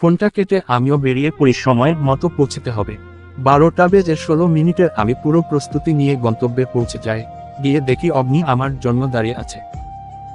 ফোনটা কেটে আমিও বেরিয়ে পড়ি সময়ের মতো পৌঁছতে হবে। বারোটা বেজে ষোলো মিনিটে আমি পুরো প্রস্তুতি নিয়ে গন্তব্যে পৌঁছে যাই। গিয়ে দেখি অগ্নি আমার জন্য দাঁড়িয়ে আছে।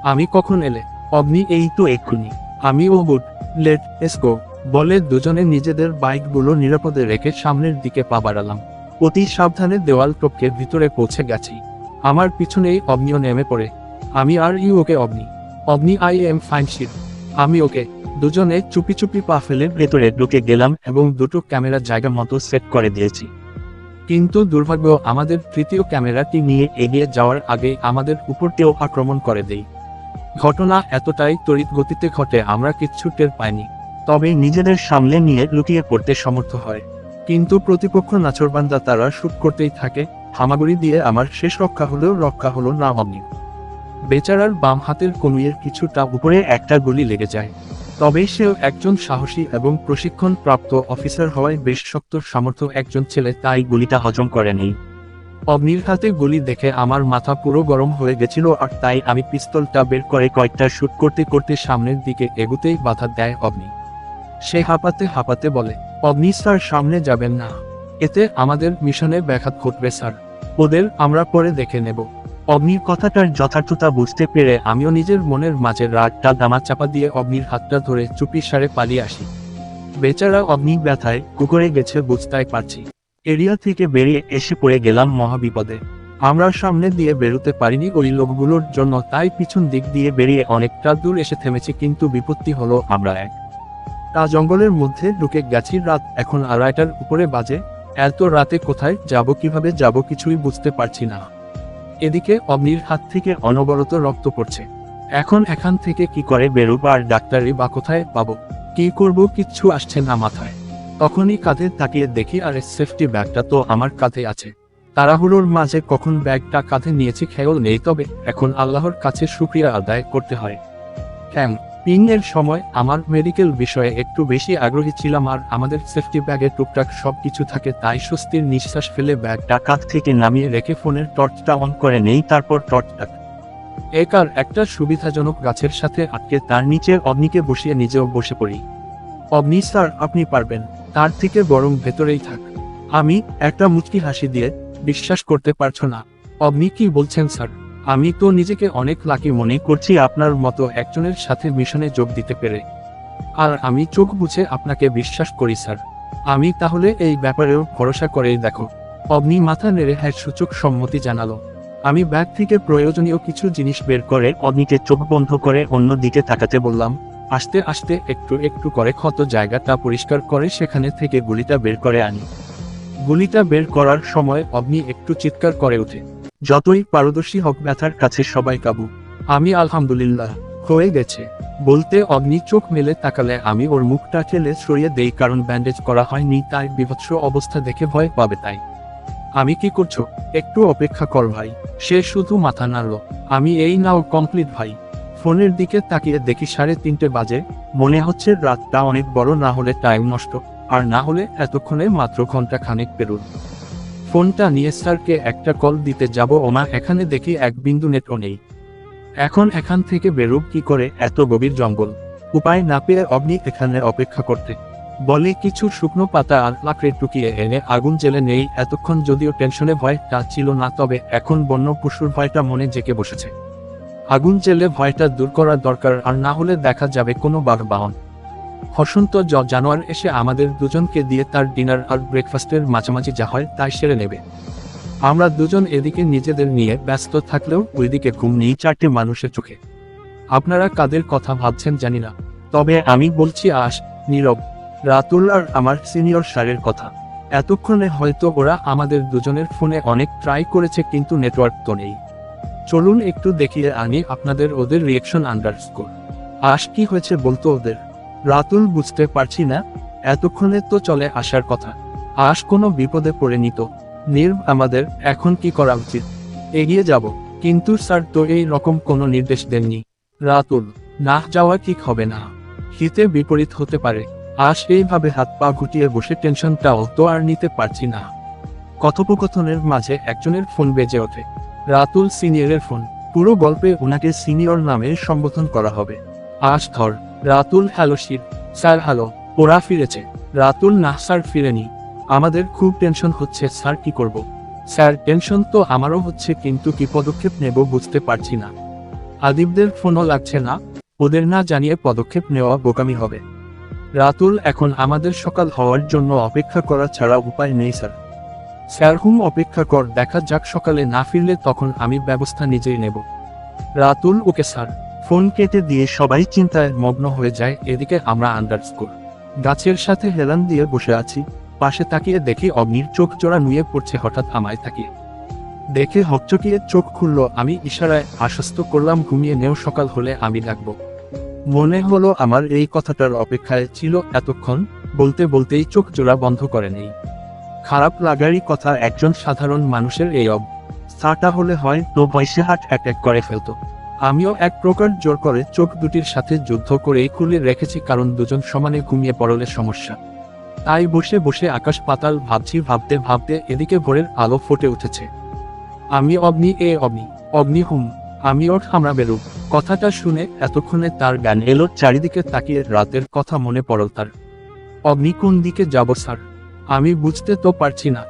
আমি কখন এলে? অগ্নি এই তো এক্ষুনি। আমি ও গুড, লেট এস গো বলে দুজনে নিজেদের বাইকগুলো নিরাপদে রেখে সামনের দিকে পা বাড়ালাম। অতি সাবধানে দেওয়াল টপকে ভিতরে পৌঁছে গেছি। আমার পিছনেই অগ্নিও নেমে পড়ে। আমি are you okay Agni. Agni I am fine sheet আমি ওকে দুজনে চুপি চুপি পা ফেলে ভেতরে ঢুকে গেলাম এবং দুটো ক্যামেরা জায়গা মতো সেট করে দিয়েছি। কিন্তু দুর্ভাগ্য, আমাদের তৃতীয় ক্যামেরাটি নিয়ে এগিয়ে যাওয়ার আগে আমাদের উপরটিও আক্রমণ করে দেই। ঘটনা এতটাই তড়িৎ গতিতে ঘটে, আমরা কিচ্ছু টের পাইনি। তবে নিজেদের সামলে নিয়ে লুকিয়ে পড়তে সমর্থ হয়। কিন্তু প্রতিপক্ষ নাচরবান্দা তারা শুট করতেই থাকে, হামাগুড়ি দিয়ে আমার শেষ রক্ষা হলেও রক্ষা হলো না অগ্নি বেচারার বাম হাতের কনুইয়ের কিছুটা উপরে একটা গুলি লেগে যায়। তবে সেও একজন সাহসী এবং প্রশিক্ষণ প্রাপ্ত অফিসার হওয়ায় বেশ শক্ত সামর্থ্য একজন ছেলে তাই গুলিটা হজম করে নেই। অগ্নির হাতে গুলি দেখে আমার মাথা পুরো গরম হয়ে গেছিল আর তাই আমি পিস্তলটা বের করে কয়েকটা শ্যুট করতে করতে সামনের দিকে এগুতেই বাধা দেয় অগ্নি। সে হাঁপাতে হাঁপাতে বলে, অগ্নি স্যার, সামনে যাবেন না। এতে আমাদের মিশনে ব্যাঘাত ঘটবে স্যার। ওদের আমরা পরে দেখে নেব। অগ্নির কথাটার যথার্থতা বুঝতে পেরে আমিও নিজের মনের মাঝে রাগটা দামা চাপা দিয়ে অগ্নির হাতটা ধরে চুপি সারে পালিয়ে আসি। বেচারা অগ্নি ব্যথায় কুকুরে গেছে বুঝতেই পারছি। এরিয়া থেকে বেরিয়ে এসে পড়ে গেলাম মহাবিপদে। আমরা সামনে দিয়ে বেরোতে পারিনি ওই লোকগুলোর জন্য, তাই পিছন দিক দিয়ে বেরিয়ে অনেকটা দূর এসে থেমেছি, কিন্তু বিপত্তি হলো আমরা এক। তা জঙ্গলের মধ্যে ঢুকে গেছি রাত, এখন আড়াইটার উপরে বাজে। এত রাতে কোথায়, যাব কীভাবে, যাব কিছুই বুঝতে পারছি না। এদিকে অগ্নির হাত থেকে অনবরত রক্ত পড়ছে। এখন এখান থেকে কি করে বেরোব আর ডাক্তারি বা কোথায় পাবো? কি করব কিচ্ছু আসছে না মাথায়। তখনই কাঁধে তাকিয়ে দেখি, আর, সেফটি ব্যাগটা তো আমার কাঁধে আছে। তাড়াহুড়োর মাঝে কখন ব্যাগটা কাঁধে নিয়েছি খেয়াল নেই, তবে এখন আল্লাহর কাছে সুক্রিয়া আদায় করতে হয়। হ্যাঁ পিং এর সময় আমার মেডিকেল বিষয়ে একটু বেশি আগ্রহী ছিলাম আর আমাদের সেফটি ব্যাগে টুকটাক সব কিছু থাকে তাই স্বস্তির নিঃশ্বাস ফেলে ব্যাগটা কাঁধ থেকে নামিয়ে রেখে ফোনের টর্চটা অন করে নেই, তারপর টর্চটা একার একটা সুবিধাজনক গাছের সাথে আটকে তার নিচে অগ্নিকে বসিয়ে নিজেও বসে পড়ি। অগ্নি, স্যার, আপনি পারবেন। তার থেকে বরং ভেতরেই থাক। আমি একটা মুচকি হাসি দিয়ে বিশ্বাস করতে পারছ না। অগ্নি কি বলছেন, স্যার? আমি তো নিজেকে অনেক লাকি মনে করছি আপনার মতো একজনের সাথে মিশনে যোগ দিতে পেরে। আর আমি চোখ বুঝে আপনাকে বিশ্বাস করি, স্যার। আমি তাহলে এই ব্যাপারেও ভরসা করেই দেখো। অগ্নি মাথা নেড়ে হ্যাঁ সূচক সম্মতি জানালো। আমি ব্যাগ থেকে প্রয়োজনীয় কিছু জিনিস বের করে অগ্নিকে চোখ বন্ধ করে অন্য দিকে তাকাতে বললাম, আস্তে আস্তে, একটু একটু করে ক্ষত জায়গাটা পরিষ্কার করে সেখানে থেকে গুলিটা বের করে আনি। গুলিটা বের করার সময় অগ্নি একটু চিৎকার করে ওঠে যতই পারদর্শী হোক ব্যথার কাছে সবাই কাবু। আমি আলহামদুলিল্লাহ, হয়ে গেছে। বলতে অগ্নি চোখ মেলে তাকালে আমি ওর মুখটা ঠেলে সরিয়ে দেই কারণ ব্যান্ডেজ করা হয়নি তাই বিভৎস অবস্থা দেখে ভয় পাবে তাই। আমি কি করছ? একটু অপেক্ষা কর ভাই। সে শুধু মাথা নাড়ল। আমি এই নাও কমপ্লিট ভাই। ফোনের দিকে তাকিয়ে দেখি সাড়ে তিনটে বাজে। মনে হচ্ছে রাতটা অনেক বড় না হলে টাইম নষ্ট। আর না হলে এতক্ষণে মাত্র ঘণ্টা খানেক পেরুন ফোনটা নিয়ে স্যারকে একটা কল দিতে যাব। ওমা এখানে দেখি এক বিন্দু নেটও নেই। এখন এখান থেকে বেরোব কি করে? এত গভীর জঙ্গল। উপায় না পেয়ে অগ্নি এখানে অপেক্ষা করতে। বলে কিছু শুকনো পাতা আর লাকড়ে টুকিয়ে এনে আগুন জেলে নেই। এতক্ষণ যদিও টেনশনে ভয়টা ছিল না, তবে এখন বন্য পশুর ভয়টা মনে জেকে বসেছে। আগুন জেলে ভয়টা দূর করা দরকার, আর না হলে দেখা যাবে কোনো বাঘ বাহন। হসন্ত জানোয়ার এসে আমাদের দুজনকে দিয়ে তার ডিনার আর ব্রেকফাস্টের মাঝামাঝি যা হয় তাই সেরে নেবে। আমরা দুজন এদিকে নিজেদের নিয়ে ব্যস্ত থাকলেও ওইদিকে ঘুম নেই চারটে মানুষের চোখে। আপনারা কাদের কথা ভাবছেন জানি না। তবে আমি বলছি আশ, নীরব, রাতুল আর আমার সিনিয়র স্যারের কথা। এতক্ষণে হয়তো ওরা আমাদের দুজনের ফোনে অনেক ট্রাই করেছে কিন্তু নেটওয়ার্ক তো নেই। চলুন একটু দেখিয়ে আনি আপনাদের ওদের রিয়েকশন আন্ডারস্কোর। আশ, কি হয়েছে বলতো ওদের? রাতুল বুঝতে পারছি না, এতক্ষণে তো চলে আসার কথা। আশ কোনো বিপদে পড়ে নিত। নির্ভ আমাদের, এখন কি করা উচিত? এগিয়ে যাব, কিন্তু স্যার তো এই রকম কোনো নির্দেশ দেননি। রাতুল, না যাওয়া ঠিক হবে না। হিতে বিপরীত হতে পারে। আশ এইভাবে হাত পা গুটিয়ে বসে টেনশনটাও তো আর নিতে পারছি না। কথোপকথনের মাঝে একজনের ফোন বেজে ওঠে। রাতুল সিনিয়রের ফোন। পুরো গল্পে ওনাকে সিনিয়র নামে সম্বোধন করা হবে। আশ ধর Ratul hello sir, sir hello. ওরা ফিরেছে। রাতুল, না, স্যার, ফিরেনি। আমাদের খুব টেনশন হচ্ছে, স্যার, কি করব? স্যার, টেনশন তো আমারও হচ্ছে, কিন্তু কি পদক্ষেপ নেব বুঝতে পারছি না। আদিবদের ফোনও লাগছে না? ওদের না জানিয়ে পদক্ষেপ নেওয়া বোকামি হবে। রাতুল, এখন আমাদের সকাল হওয়ার জন্য অপেক্ষা করা ছাড়া উপায় নেই, স্যার। স্যার, হুম, অপেক্ষা কর, দেখা যাক সকালে না ফিরলে তখন আমি ব্যবস্থা নিজেই নেব। রাতুল, ওকে, স্যার। ফোন কেটে দিয়ে সবাই চিন্তায় মগ্ন হয়ে যায়, এদিকে আমরা আন্ডারস্কোর গাছের সাথে হেলান দিয়ে বসে আছি, পাশে তাকিয়ে দেখি অগ্নির চোখ জোড়া নুয়ে পড়ছে হঠাৎ আমায় তাকিয়ে। দেখে হকচকিয়ে চোখ খুলল, আমি ইশারায় আশ্বস্ত করলাম, ঘুমিয়ে নেও, সকাল হলে আমি ডাকবো। মনে হলো আমার এই কথাটার অপেক্ষায় ছিল এতক্ষণ, বলতে বলতেই চোখ জোড়া বন্ধ করে নেই। খারাপ লাগারই কথা একজন সাধারণ মানুষের এই অব সাটা হলে হয়, তো বয়সে হার্ট অ্যাটাক করে ফেলতো। আমিও এক প্রকার জোর করে চোখ দুটির সাথে যুদ্ধ করেই খুলে রেখেছি কারণ দুজন সমানে ঘুমিয়ে পড়লে সমস্যা। তাই বসে বসে আকাশ পাতাল ভাবছি ভাবতে ভাবতে এদিকে ভোরের আলো ফুটে উঠেছে। আমি অগ্নি, এ অগ্নি অগ্নি হুম, আমি ওর আমরা বেরুব কথাটা শুনে এতক্ষণে তার জ্ঞান এলো, চারিদিকে তাকিয়ে রাতের কথা মনে পড়ল তার। অগ্নি কোন দিকে যাব, স্যার? আমি বুঝতে তো পারছি না,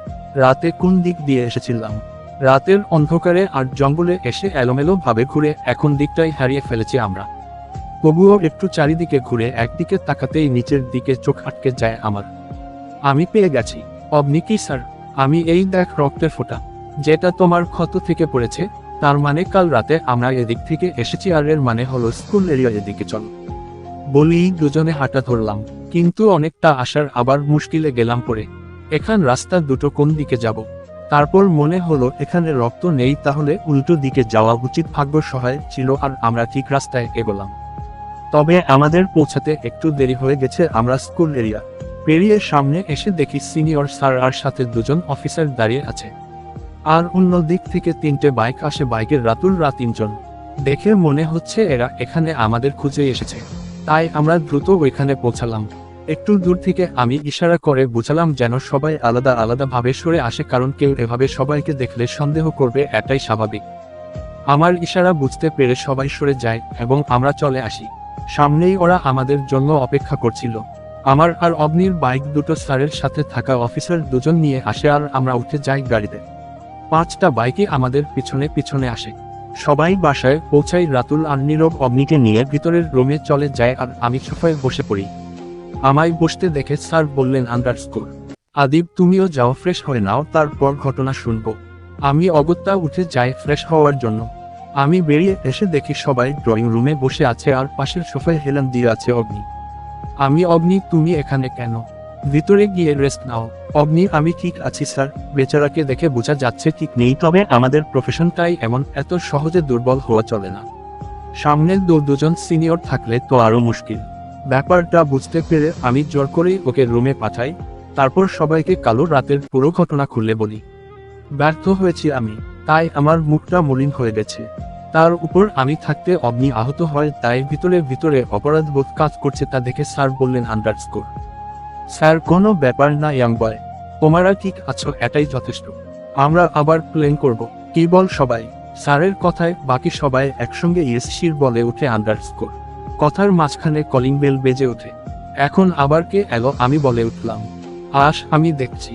রাতে কোন দিক দিয়ে এসেছিলাম? রাতের অন্ধকারে আর জঙ্গলে এসে এলোমেলো ভাবে ঘুরে এখন দিকটাই হারিয়ে ফেলেছি আমরা। তবুও একটু চারিদিকে ঘুরে একদিকে তাকাতেই নিচের দিকে চোখ আটকে যায় আমার। আমি পেয়ে গেছি। অগ্নি কি, স্যার? আমি এই দেখ রক্তের ফোঁটা। যেটা তোমার ক্ষত থেকে পড়েছে, তার মানে কাল রাতে আমরা এদিক থেকে এসেছি আর এর মানে হলো স্কুল এরিয়া এদিকে চল। বলি, দুজনে হাঁটা ধরলাম। কিন্তু অনেকটা আসার আবার মুশকিলে গেলাম পরে এখান রাস্তা দুটো কোন দিকে যাব? তারপর মনে হলো, এখানে রক্ত নেই, তাহলে উল্টো দিকে যাওয়া উচিত। ভাগ্য সহায় ছিল আর আমরা ঠিক রাস্তায় এগোলাম। তবে আমাদের পৌঁছাতে একটু দেরি হয়ে গেছে, আমরা স্কুল এরিয়া পেরিয়ে সামনে এসে দেখি সিনিয়র স্যার আর সাথে দুজন অফিসার দাঁড়িয়ে আছে। আর অন্য দিক থেকে তিনটে বাইক আসে, বাইকের রাতুল রা তিনজন। দেখে মনে হচ্ছে এরা এখানে আমাদের খুঁজে এসেছে। তাই আমরা দ্রুত ওইখানে পৌঁছালাম। একটু দূর থেকে আমি ইশারা করে বুঝালাম যেন সবাই আলাদা আলাদা ভাবে সরে আসে কারণ কেউ এভাবে সবাইকে দেখলে সন্দেহ করবে এটাই স্বাভাবিক। আমার ইশারা বুঝতে পেরে সবাই সরে যায় এবং আমরা চলে আসি। সামনেই ওরা আমাদের জন্য অপেক্ষা করছিল। আমার আর অগ্নির বাইক দুটো স্যারের সাথে থাকা অফিসার দুজন নিয়ে আসে আর আমরা উঠে যাই গাড়িতে। পাঁচটা বাইকে আমাদের পিছনে পিছনে আসে। সবাই বাসায় পৌঁছাই রাতুল আর নীরব অগ্নিকে নিয়ে ভিতরের রুমে চলে যায় আর আমি সোফায় বসে পড়ি। আমায় বসতে দেখে স্যার বললেন, আন্ডারস্কোর। আদিব, তুমিও যাও, ফ্রেশ হয়ে নাও, তারপর ঘটনা শুনব। আমি অগত্যা উঠে যাই ফ্রেশ হওয়ার জন্য। আমি বেরিয়ে এসে দেখি সবাই ড্রয়িং রুমে বসে আছে আর পাশের সোফায় হেলান দিয়ে আছে অগ্নি। আমি, অগ্নি, তুমি এখানে কেন? ভিতরে গিয়ে রেস্ট নাও। অগ্নি, আমি ঠিক আছি, স্যার। বেচারাকে দেখে বোঝা যাচ্ছে ঠিক নেই, তবে আমাদের প্রফেশনটাই এমন, এত সহজে দুর্বল হওয়া চলে না। সামনে দু দুজন সিনিয়র থাকলে তো আরও মুশকিল। ব্যাপারটা বুঝতে পেরে আমি জোর করেই ওকে রুমে পাঠাই, তারপর সবাইকে কালো রাতের পুরো ঘটনা খুলে বলি। ব্যর্থ হয়েছি আমি, তাই আমার মুখটা মলিন হয়ে গেছে। তার উপর আমি থাকতে অগ্নি আহত হয়, তাই ভিতরে ভিতরে অপরাধ বোধ কাজ করছে তা দেখে স্যার বললেন আন্ডারস্কোর স্যার, কোনো ব্যাপার না, ইয়াং বয়। তোমরা ঠিক আছো, এটাই যথেষ্ট। আমরা আবার প্লেন করব। কি বল সবাই? স্যারের কথায় বাকি সবাই একসঙ্গে ইয়েসির বলে উঠে আন্ডারস্কোর কথার মাঝখানে কলিং বেল বেজে ওঠে। এখন আবার কে এলো আমি বলে উঠলাম। আস, আমি দেখছি।